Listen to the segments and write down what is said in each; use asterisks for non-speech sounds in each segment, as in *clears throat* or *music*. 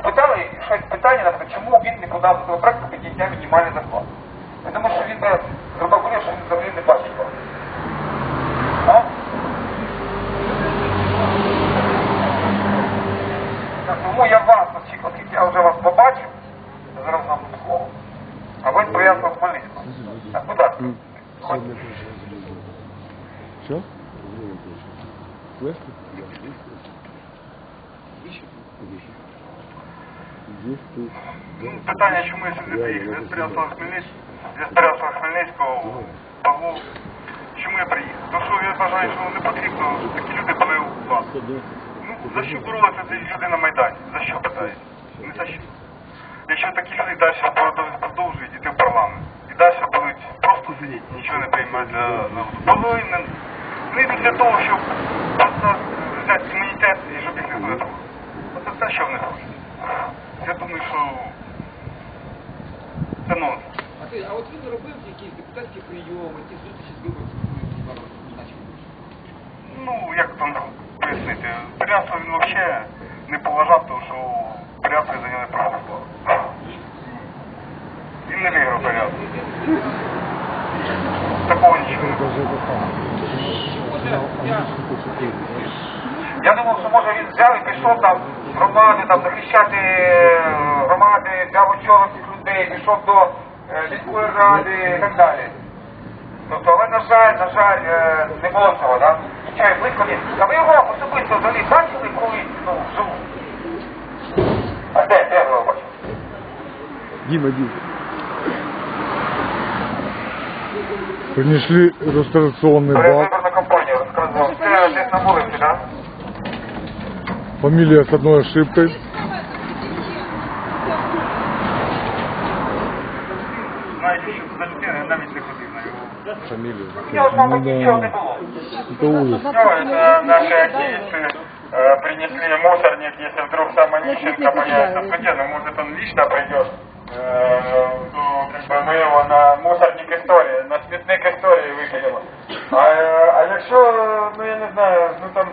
спитали щось питання, наприклад, чому він не подав законопроект про підняття мінімальної зарплати. Я думаю, що він би зробив вигляд, що він взагалі не бачив. А? Тому я вас, оскільки оскільки я вже вас побачив, я зараз вам слово. А ви з Боярського Хмельницького. Так, будь ласка. Що? Легко? Є тут. Ну, Питання, чому я сюди приїхав? Я з Переяслава Хмельницького, я з Переяслава Хмельницького. Чому я приїхав? Тому що я вважаю, що не потрібно, такі люди були у владі. Ну, за що боролися ці люди на Майдані? За що питають? Не за що. Якщо такі люди далі продовжують- йти в парламент, і далі будуть просто сидіти, нічого не приймати для народу. Вони йдуть для того, щоб просто взяти імунітет і щоб їх не трогав. Оце все, що вони хочуть. Я думаю, що це нонсенс. А ти, а от він робив якісь депутатські прийоми, ті зустрічі з виборцями, наче. Ну, як там пояснити, Переяслав він взагалі не поважав, тому що Переяслав за нього не. Він не виграв Переяслав. Такого нічого не було. Я думав, що може він взяв і пішов там громади, там захищати е, громади, взяв цих людей, пішов до е, міської ради і так далі. Тобто, але на жаль, на жаль, е, не було цього, так? Нічого близько ні. А ви його особисто взагалі бачили, коли ну, вживу? А де, де ви його бачили? Дима, Дима. Принесли регистрационный бак. Передвиборна кампанія розказував. Це десь на вулиці, так? Фамилия с одной ошибкой. Знаєте, що за людина навіть не ходив на його. Фамилия. У нього ж, мабуть, нічого не було. Это ужас. Все, это наши активисты э, принесли мусорник, если вдруг сам Онищенко появится в суде, ну может он лично придет, э, ну, как бы мы его на мусорник истории, на смітник історії викинемо. А, е, а якщо, ну я не знаю, ну там е,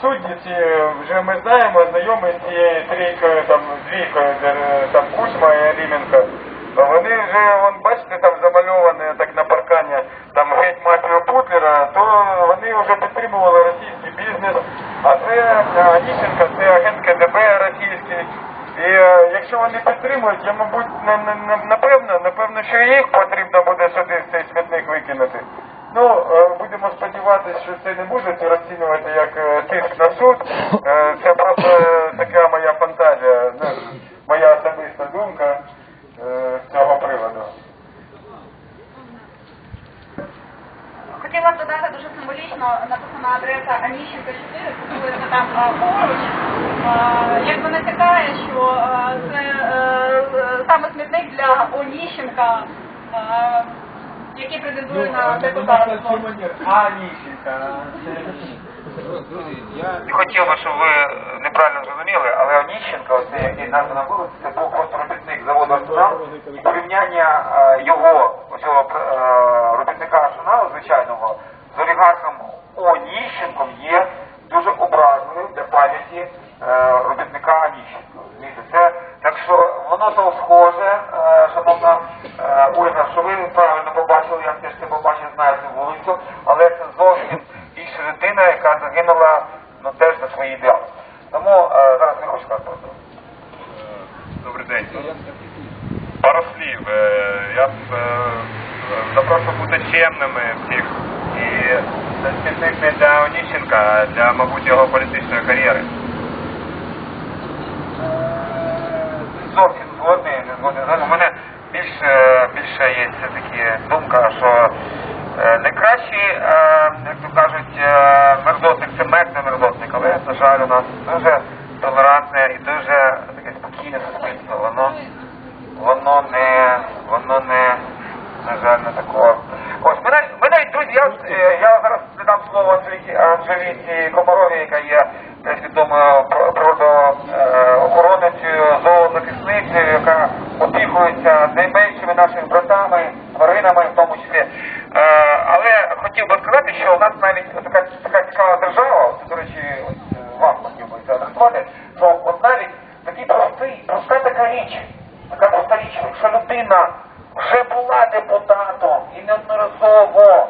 судді ці, вже ми знаємо, знайомі з цією трійкою, там, двійкою, е, там Кучма і Аліменко, то вони вже, вон, бачите, там замальовані так на паркані, там геть мафію Путлера, то вони вже підтримували російський бізнес, а це е, це агент КДБ російський. І е, якщо вони підтримують, я, мабуть, на- на- на- напевно, напевно, що їх потрібно буде сюди цей смітник викинути. Ну, е, будемо сподіватися, що це не будуть розцінювати як е, тиск на суд. Е, Це просто така моя фантазія, моя особиста думка з цього приводу. Хотіла додати дуже символічно написана адреса Аніщенка 4, подивилися там поруч. А, Якби натякає, що це саме смітник для Оніщенка, який претендує на депутатство. А, Ніщенка. Друзі, я Не хотів би, щоб ви неправильно зрозуміли, але Оніщенко, оце який названа вулиця, це був просто робітник заводу Арсенал. І порівняння е, його, цього е, робітника Арсеналу, звичайного, з олігархом Оніщенком є дуже образливим для пам'яті е, робітника Оніщенка. Розумієте? Це, так що воно то схоже, шановна Ольга, що ви правильно побачили, я теж це побачив, знаю цю вулицю, але це зовсім інша людина, яка загинула ну, теж за свої ідеали. Тому е, зараз не хочу сказати. просто. Добрий день. Пару слів. Е, Я е, запрошую бути чемними всіх. І це не для Оніщенка, а для, мабуть, його політичної кар'єри. Зовсім згодний, не згодний. Знаєте, У мене більше, більше є все-таки думка, що найкращий, е, як то кажуть, е, мердотник це мертвий мердотник, але, на жаль, у нас дуже толерантне і дуже таке спокійне суспільство. Воно, воно не, воно не, на жаль, не такого. Ось, мене, мене, друзі, я, е, я зараз передам слово Анжеліці, Анжеліці Комарові, яка є відомою природоохоронницею, зоозахисницею, яка опікується найменшими нашими братами, тваринами в тому числі. Е, але хотів би сказати, що у нас навіть така, така цікава держава, до речі, вам хотів би це адресувати, що от навіть такий простий, проста така річ, така проста річ, якщо людина вже була депутатом і неодноразово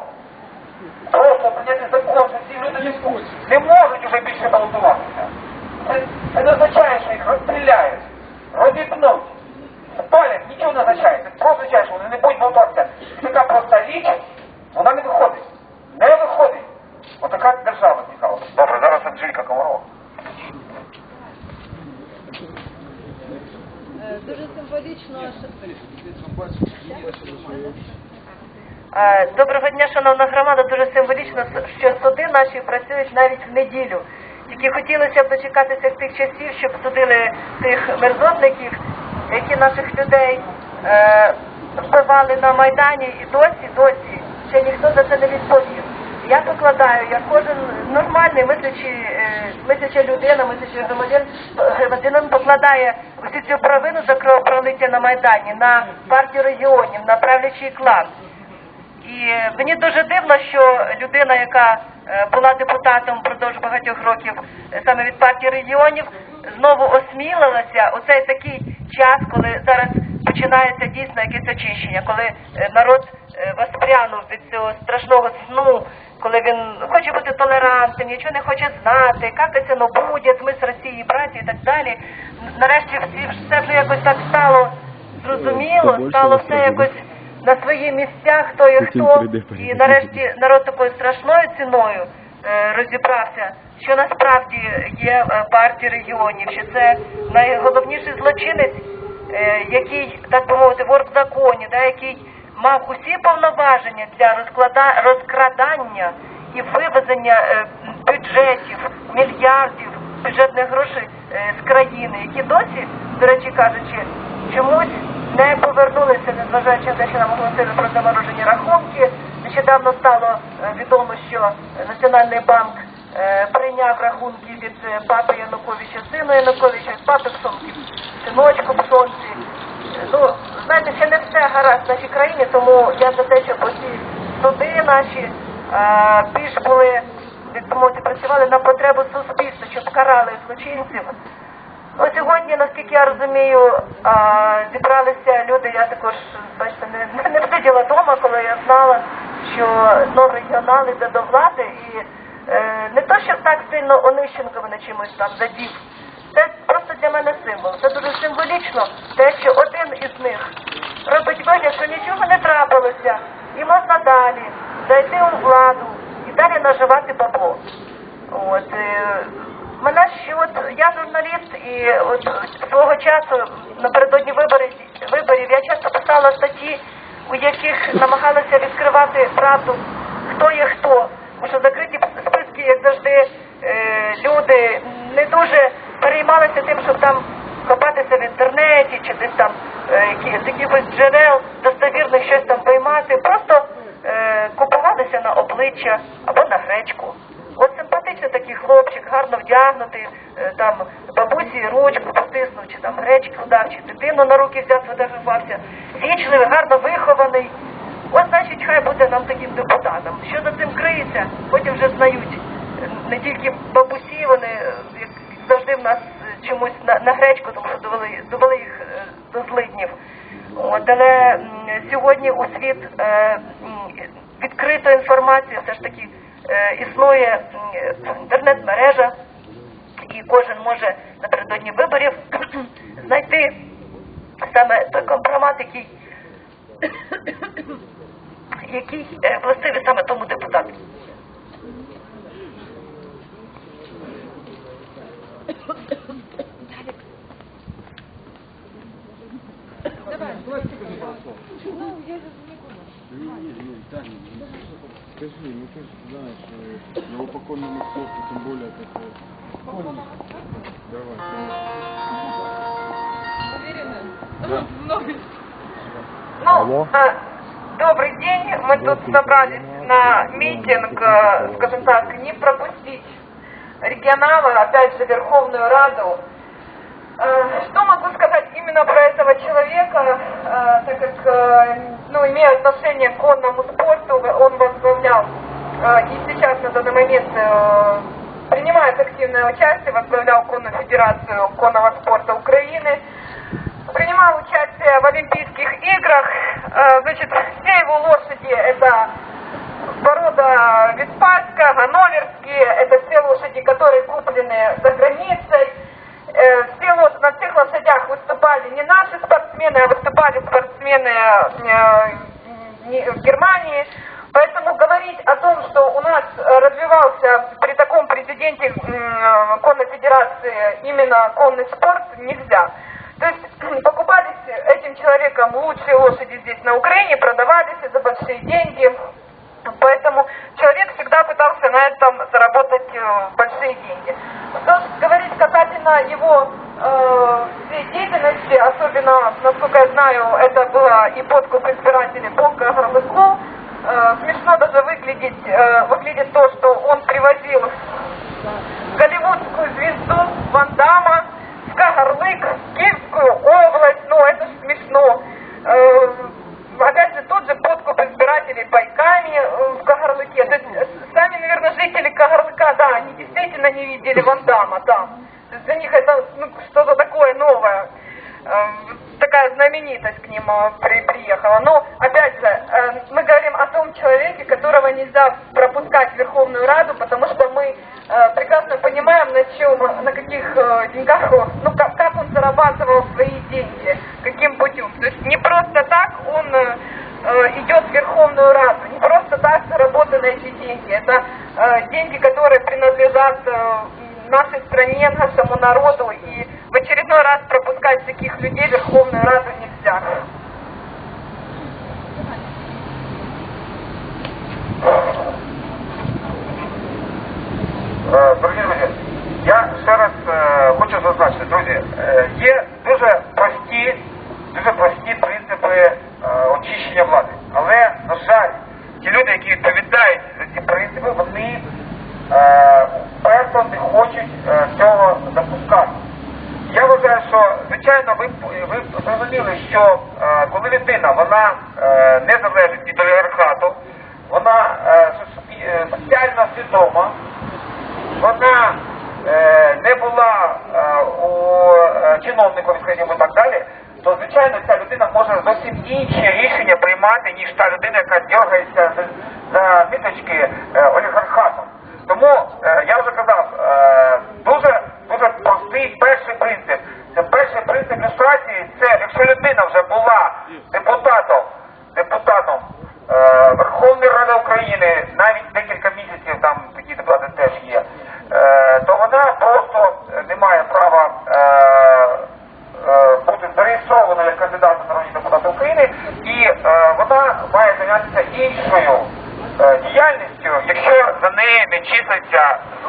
просто прийняти закон, що ці люди не, можуть вже більше балотуватися. Це, це не означає, що їх розстріляють, розіпнуть, спалять, нічого не означає. Це просто означає, що вони не будуть балотуватися. Така проста річ, вона. Не виходить. Отака держава цікава. Добре, зараз Анжелька Комарова. Е, Дуже символічно, що Е, Доброго дня, шановна громада. Дуже символічно, що суди наші працюють навіть в неділю. Тільки хотілося б дочекатися тих часів, щоб судили тих мерзотників, які наших людей е, вбивали на Майдані і досі, досі ще ніхто за це не відповів. Я покладаю, як кожен нормальний мислячий, е, мисляча людина, мислячий громадян, громадянин покладає усю цю провину за кровопролиття на Майдані, на партію регіонів, на правлячий клан. І е, мені дуже дивно, що людина, яка е, була депутатом впродовж багатьох років е, саме від партії регіонів, знову осмілилася. Оцей такий час, коли зараз починається дійсно якесь очищення, коли е, народ е, воспрянув від цього страшного сну, коли він хоче бути толерантним, нічого не хоче знати, як це ну буде, ми з Росії, браті і так далі. Нарешті всі все вже якось так стало зрозуміло, стало все якось на свої місця, хто є хто, і нарешті народ такою страшною ціною е, розібрався, що насправді є е, партія регіонів, що це найголовніший злочинець, е, який, так би мовити, вор в законі, да, який мав усі повноваження для розклада, розкрадання і вивезення е, бюджетів, мільярдів бюджетних грошей е, з країни, які досі, до речі кажучи, чомусь не повернулися, незважаючи на те, що нам оголосили про заморожені рахунки. Нещодавно стало е, відомо, що Національний банк е, прийняв рахунки від е, папи Януковича, сину Януковича, папи Пшонки, синочку Пшонці. Е, Ну, знаєте, ще не все гаразд в нашій країні, тому я за те, щоб оці суди наші е, більш були, як працювали на потребу суспільства, щоб карали злочинців. Ну, сьогодні, наскільки я розумію, зібралися люди, я також, бачите, не, не сиділа вдома, коли я знала, що знову регіонал іде до влади, і е, не то, щоб так сильно Онищенко мене чимось там задів. Це просто для мене символ. Це дуже символічно, те, що один із них робить вигляд, що нічого не трапилося, і можна далі зайти у владу і далі наживати бабло. От е, мене ще от я журналіст, і от свого часу напередодні виборів виборів я часто писала статті, у яких намагалася відкривати правду, хто є хто. Тому що закриті списки, як завжди, е, люди не дуже переймалися тим, щоб там копатися в інтернеті чи десь там е, з якихось джерел достовірних щось там поймати. Просто е, купувалися на обличчя або на гречку. От симпатичний такий хлопчик, гарно вдягнутий, е, там бабусі ручку потиснув, чи там гречку дав, чи дитину на руки взяв, фотографувався. Вічливий, гарно вихований. От значить, хай буде нам таким депутатом. Що за цим криється, потім вже знають. Тільки бабусі, вони е, як завжди в нас чомусь на, на гречку, тому що довели, довели їх е, до злиднів. От, але сьогодні у світ е, відкрита інформація все ж таки е, існує інтернет-мережа, і кожен може напередодні виборів *clears throat* знайти саме той компромат, який, *clears throat* який е, властивий саме тому депутату. Скажи, ну ты же знаешь, его покойному спорту, тем более это... Давай. Ну, Алло. э, добрый день. Мы тут собрались на митинг, скажем так, не пропустить регионала, опять же, Верховную Раду. Э, Что могу сказать именно про этого человека, э, так как, э, ну, имея отношение к конному спорту, он возглавлял и сейчас на данный момент принимает активное участие, возглавлял конную федерацию конного спорта Украины. Принимал участие в Олимпийских играх. Значит, все его лошади это порода Виспальская, Ганноверские, это все лошади, которые куплены за границей. Э, Все на всех лошадях выступали не наши спортсмены, а выступали спортсмены э, в Германии. Поэтому говорить о том, что у нас э, развивался при таком президенте конной федерации именно конный спорт, нельзя. То есть покупались этим человеком лучшие лошади здесь на Украине, продавались за большие деньги. Поэтому человек всегда пытался на этом заработать э, большие деньги. То, что говорить касательно его э, деятельности, особенно, насколько я знаю, это было и подкуп избирателей по Горлыку, э, смешно даже выглядеть, э, выглядит то, что он привозил голливудскую звезду Ван Дамма в Кагарлык, Киевскую область, ну это ж смешно. Э, опять же, тот же избирателей пайками э, в Кагарлыке. То есть, э, сами, наверное, жители Кагарлыка, да, они действительно не видели Ван Дамма там. То есть для них это ну, что-то такое новое. Э, такая знаменитость к ним при- приехала. Но, опять же, мы говорим о том человеке, которого нельзя пропускать в Верховную Раду, потому что мы прекрасно понимаем, на чем, на каких деньгах, ну, как, как он зарабатывал свои деньги, каким путем. То есть не просто так он идет в Верховную Раду, не просто так заработаны эти деньги. Это э, деньги, которые принадлежат э, нашей стране, нашему народу, и в очередной раз пропускать таких людей в Верховную Раду нельзя. Е, Дорогі друзі, я ще раз е, хочу зазначити, друзі, е, є дуже прості, дуже прості принципи е, Очищення влади. Але, на жаль, ті люди, які відповідають за ці принципи, вони е, вперто не хочуть е, цього запускати. Я вважаю, що звичайно ви, ви зрозуміли, що е, коли людина вона е, не залежить від олігархату, вона е, е, соціально свідома, вона е, не була е, у е, чиновником, скажімо так далі, то звичайно ця людина може зовсім інші рішення приймати, ніж та людина, яка дергається за, ниточки е, олігархатом. Тому е, я вже казав, е, дуже дуже простий перший принцип. Це перший принцип люстрації. Це якщо людина вже була депутатом, депутатом е, Верховної Ради України, навіть декілька місяців там такі депутати теж є, е, то вона просто не має права е, е, бути зареєстрована як кандидат на народні депутати України, і е, вона має зайнятися іншою е, діяльністю, якщо за неї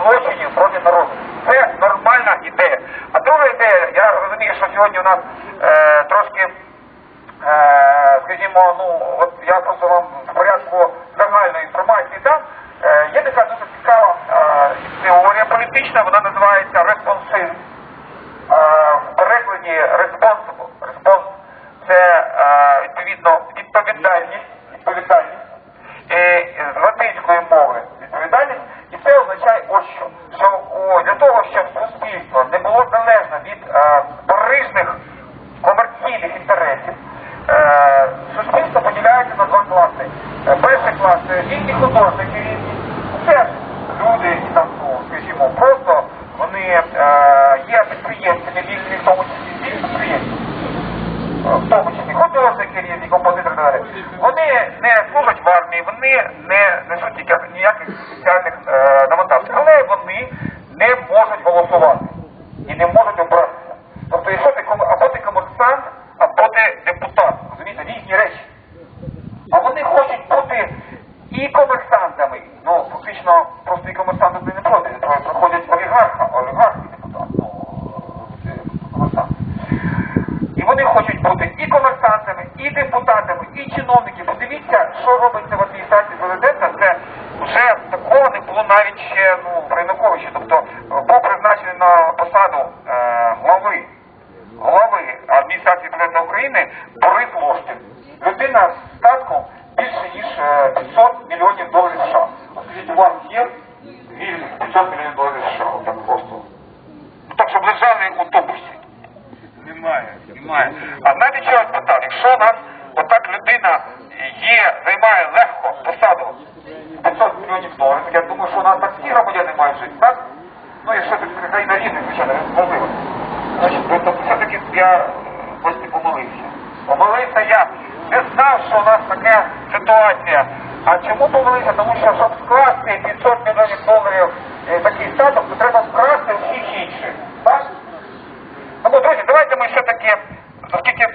злочинів проти народу. Це нормальна ідея. А друга ідея, я розумію, що сьогодні у нас е, трошки Е, скажімо, ну от я просто вам в порядку загальної інформації дам. Е, є така дуже цікава е, теорія політична, вона називається респонсив. Е, в перекладі responsible. Response – це е, відповідно відповідальність, відповідальність е, з латинської мови comunidad que вкладу 500 мільйонів доларів. Я думаю, що у нас так всі громадяни мають жити, так? Ну, якщо це країна рівних, звичайно, можливо. Тобто все-таки я е, ось не помилився. Помилився я не знав, що у нас така ситуація. А чому помилився? Тому що щоб скласти 500 мільйонів доларів е, такий статок, то треба вкрасти всіх інших. Так? Ну, друзі, давайте ми все-таки, оскільки